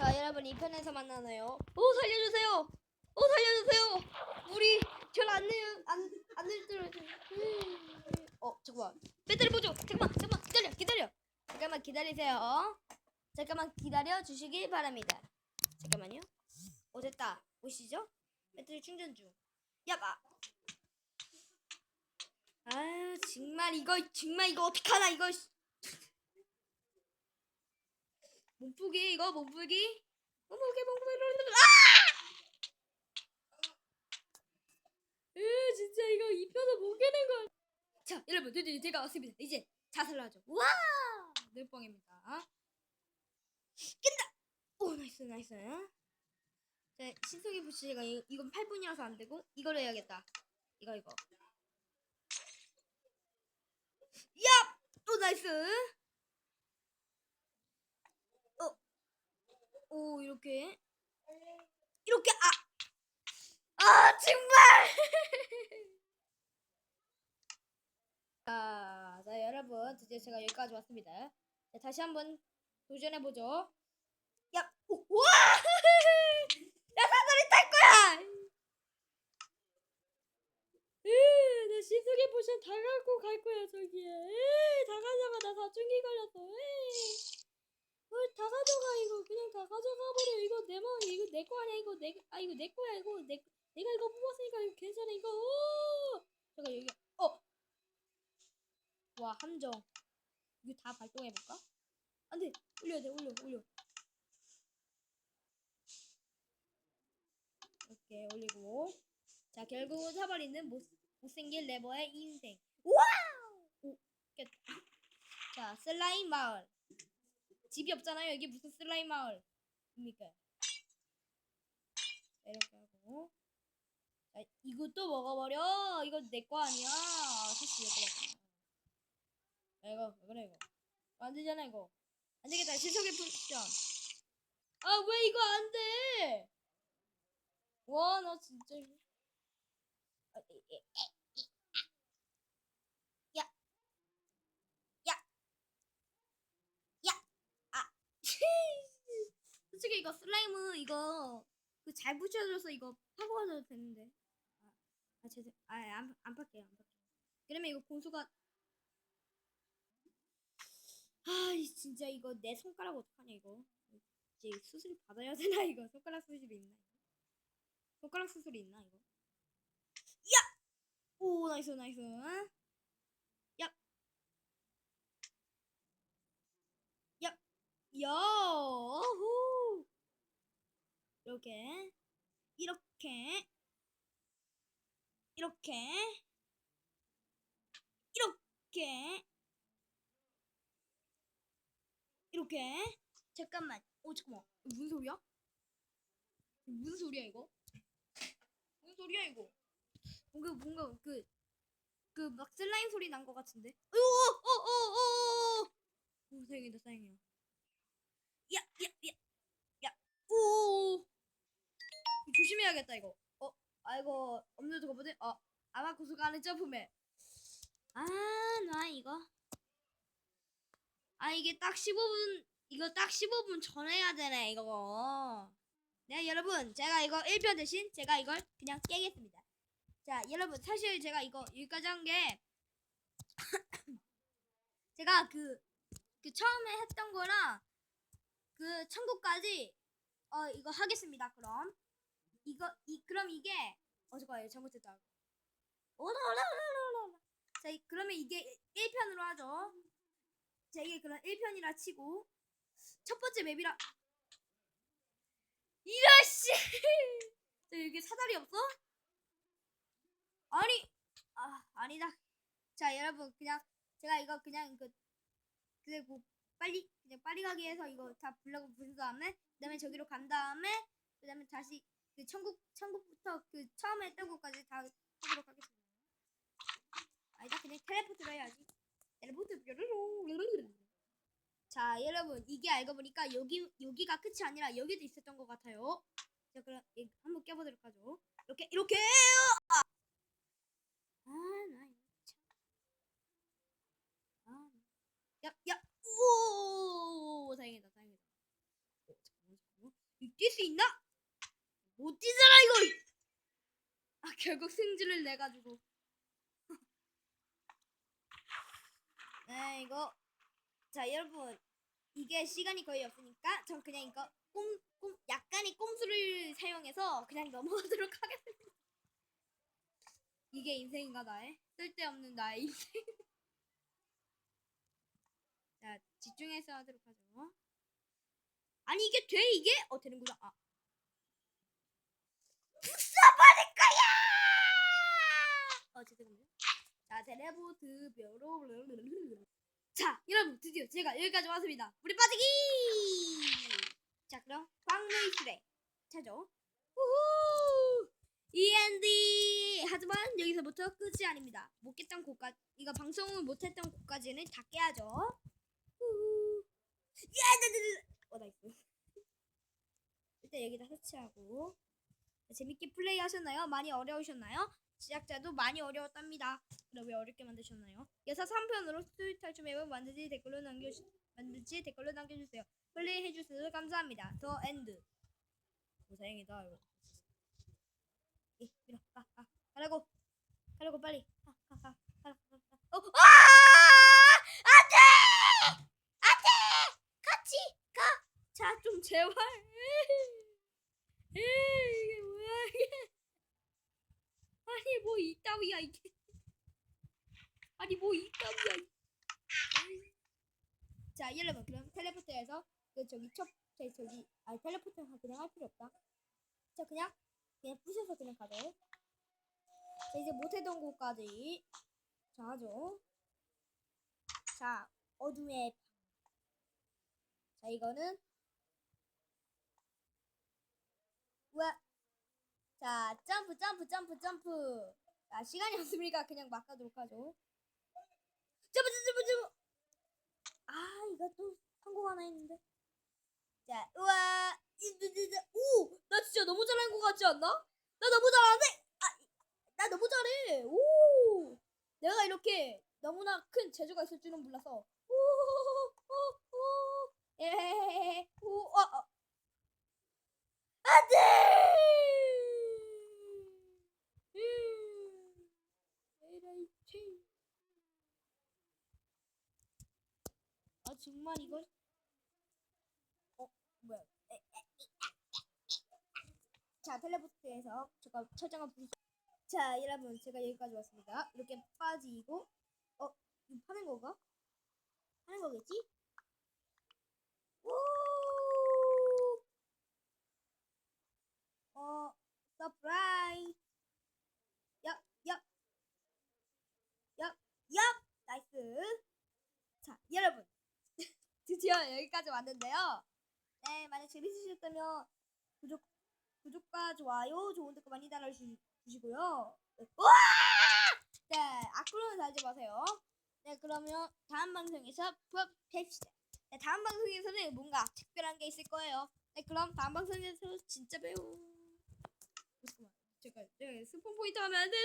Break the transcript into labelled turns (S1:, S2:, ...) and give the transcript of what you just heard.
S1: 자, 여러분 이 편에서 만나나요? 오 살려주세요. 오 살려주세요. 우리 절안 내요 안안 들들. 어 잠깐만. 배터리 보죠. 잠깐만 잠깐만 기다려 기다려. 잠깐만 기다리세요. 잠깐만 기다려 주시길 바랍니다. 잠깐만요. 오 됐다. 보시죠? 배터리 충전 중. 야봐. 아유 정말 이거 정말 이거 어떡하나 이거. 씨. 몸풀기 이거 몸풀기 몸풀기 몸풀기 아! 으 진짜 이거 입혀서 못 깨는 거. 자 여러분 드디어 제가 왔습니다. 이제 자살을 하죠. 와 늘뻥입니다. 깬다. 오 나이스 나이스. 자 신속히 부시가 이건 8분이라서 안 되고 이걸 해야겠다. 이거 이거. 야! 또 나이스. 오 이렇게 이렇게 아. 아 정말. 자, 자 여러분 드디어 제가 여기까지 왔습니다. 자, 다시 한번 도전해 보죠. 야, 오, 와! 야 사다리 탈 거야. 으, 나 신속의 포션 다 갖고 갈 거야 저기에. 에이, 다 가져가 나 사춘기 걸렸어. 에 이. 어, 다 가져가 이거 그냥 다 가져가 버려 이거 내맘 이거 내 거 아니야 이거 내아 이거 내 거야 이거 내 내가 이거 뽑았으니까 이거 괜찮아 이거. 오! 잠깐 여기 어. 와 함정. 이거 다 발동해 볼까? 안돼 올려야 돼 올려 올려. 이렇게 올리고 자 결국 사버리는 못 못생긴 레버의 인생. 와우! 오 깼다. 자 슬라임 마을. 집이 없잖아요. 여기 무슨 슬라임 마을입니까? 자, 이렇게 하고. 자, 이것도 먹어버려. 이거 내 거 아니야. 솔직히 이거. 이거 왜 그래 이거. 안 되잖아 이거. 안 되겠다. 실속의 풀션. 아 왜 이거 안 돼? 와 나 진짜. 아, 에, 에, 에, 에, 아. 야. 야. 야. 아. 솔직히 이거 슬라임은 이거 그 잘 붙여줘서 이거 파고 가도 되는데. 아, 아 죄송. 아 안 안 팔게요. 안 팔게요. 그러면 이거 고수가 아, 이 진짜 이거 내 손가락 어떡하냐 이거. 이제 수술 받아야 되나 이거? 손가락 수술이 있나? 이거? 손가락 수술이 있나 이거? 야! 오 나이스 나이스. 야. 야. 야. 후. 이렇게 이렇게 이렇게 이렇게 이렇게 잠깐만 오 잠깐만 이거 무슨 소리야? 무슨 소리야 이거? 무슨 소리야 이거? 뭔가 뭔가 그 그 막 슬라임 소리 난 것 같은데? 오오오오오 오 다행이다 다행이야 야야야 해야겠다 이거. 어 아이고 없는 거 보지? 어 아마 고수가 하는 점프맨. 아 나 이거. 아 이게 딱 15분 이거 딱 15분 전에 해야 되네 이거. 네 여러분 제가 이거 1편 대신 제가 이걸 그냥 깨겠습니다. 자 여러분 사실 제가 이거 여기까지 한 게 제가 그, 그 처음에 했던 거랑 그 천국까지 어 이거 하겠습니다 그럼 이거 이 그럼 이게 어 잠깐만 잘못했다. 오라라라라라 자 이- 그러면 이게 1편으로 하죠. 자 이게 그럼 1편이라 치고 첫 번째 맵이라 이라씨! 자 여기 사다리 없어? 아니 아 아니다. 자 여러분 그냥 제가 이거 그냥 그 그리고 빨리 그냥 빨리 가기 위해서 이거 다 블럭을 부순 다음에 그다음에 저기로 간 다음에 그다음에 다시 그 천국 천국부터 그 처음에 했던 것까지 다 하도록 하겠습니다. 아니다 그냥 텔레포트로 해야지. 텔레포트 자 여러분 이게 알고 보니까 여기 여기가 끝이 아니라 여기도 있었던 것 같아요. 자 그럼 이- 한번 껴보도록 하죠. 이렇게 이렇게 아나 이거 참 아, 야, 야, 오, 다행이다, 다행이다. 어, 잠깐만, 잠깐만. 뛸 수 있나? 못 뛰잖아 이거. 아 결국 승질을 내 가지고. 네 이거 자 여러분 이게 시간이 거의 없으니까 전 그냥 이거 꼼 꼼 약간의 꼼수를 사용해서 그냥 넘어가도록 하겠습니다. 이게 인생인가 나의 쓸데없는 나의 인생. 자 집중해서 하도록 하죠. 아니 이게 돼 이게? 어 되는구나. 아. 부숴버릴 거야! 어 죄송합니다. 자 텔레포트 벼로 자 여러분 드디어 제가 여기까지 왔습니다. 물에 빠지기! 자 그럼 광물술에 차죠. 우후! END 하지만 여기서부터 끝이 아닙니다. 못 깼던 곳까지 이거 방송을 못했던 곳까지는 다 깨야죠. 우후. 야, 나, 나, 나. 어 나이스. 일단 여기다 설치하고 재밌게 플레이 하셨나요? 많이 어려우셨나요? 시작자도 많이 어려웠답니다. 그럼 왜 어렵게 만드셨나요? 여사 3편으로 스토리 탈출 맵을 만들지 댓글로 남겨주 만들지 댓글로 남겨주세요. 플레이 해 주셔서 감사합니다. 더 엔드. 오 다행이다 이거. 예, 밀어. 가, 가. 가라고. 가라고 빨리. 가, 가, 가. 가라, 가, 가. 어, 아! 안돼! 안돼! 같이 가. 자, 좀 제발. 에이, 이게 뭐야 이게? 아니 뭐 이따위야 이게. 아니 뭐 이따위야. 자, 여러분 그럼 텔레포트에서 그 저기 첫 저기 저기 아 텔레포트 그냥 할 필요 없다. 자 그냥 그냥 부셔서 그냥 가죠. 자 이제 못했던 곳까지 자 하죠. 자 어둠의 방. 자 이거는 우와. 자 점프 점프 점프 점프. 자 시간이 없으니까 그냥 막 가도록 하죠. 점프 점프 점프. 아 이거 또 한국 하나 있는데. 자 우와 이드드드 오나 진짜 너무 잘한 것 같지 않나? 나 너무 잘하는데? 아 나 너무 잘해. 오 내가 이렇게 너무나 큰 재주가 있을 줄은 몰라서. 오 오 오 예. 오 어, 어. 안 돼. 음. 에라이 아 정말 이걸? 어 뭐야. 자 텔레포트에서 제가 철장을 부수 자 여러분 제가 여기까지 왔습니다. 이렇게 빠지고 어 이거 파는 건가? 하는 거겠지? 오! 어 서프라이즈 얍얍얍얍얍 나이스 자 여러분 드디어 여기까지 왔는데요. 네, 만약 재밌으셨다면 구독, 구독과 좋아요, 좋은 댓글 많이 달아주시고요. 네. 우와! 네, 달지 마세요. 네, 그러면 다음 방송에서 뵙시다. 네, 다음 방송에서는 뭔가 특별한 게 있을 거예요. 네, 그럼 다음 방송에서 진짜 배우. 잠깐만, 제가, 제가 스폰 포인트 하면 안 돼.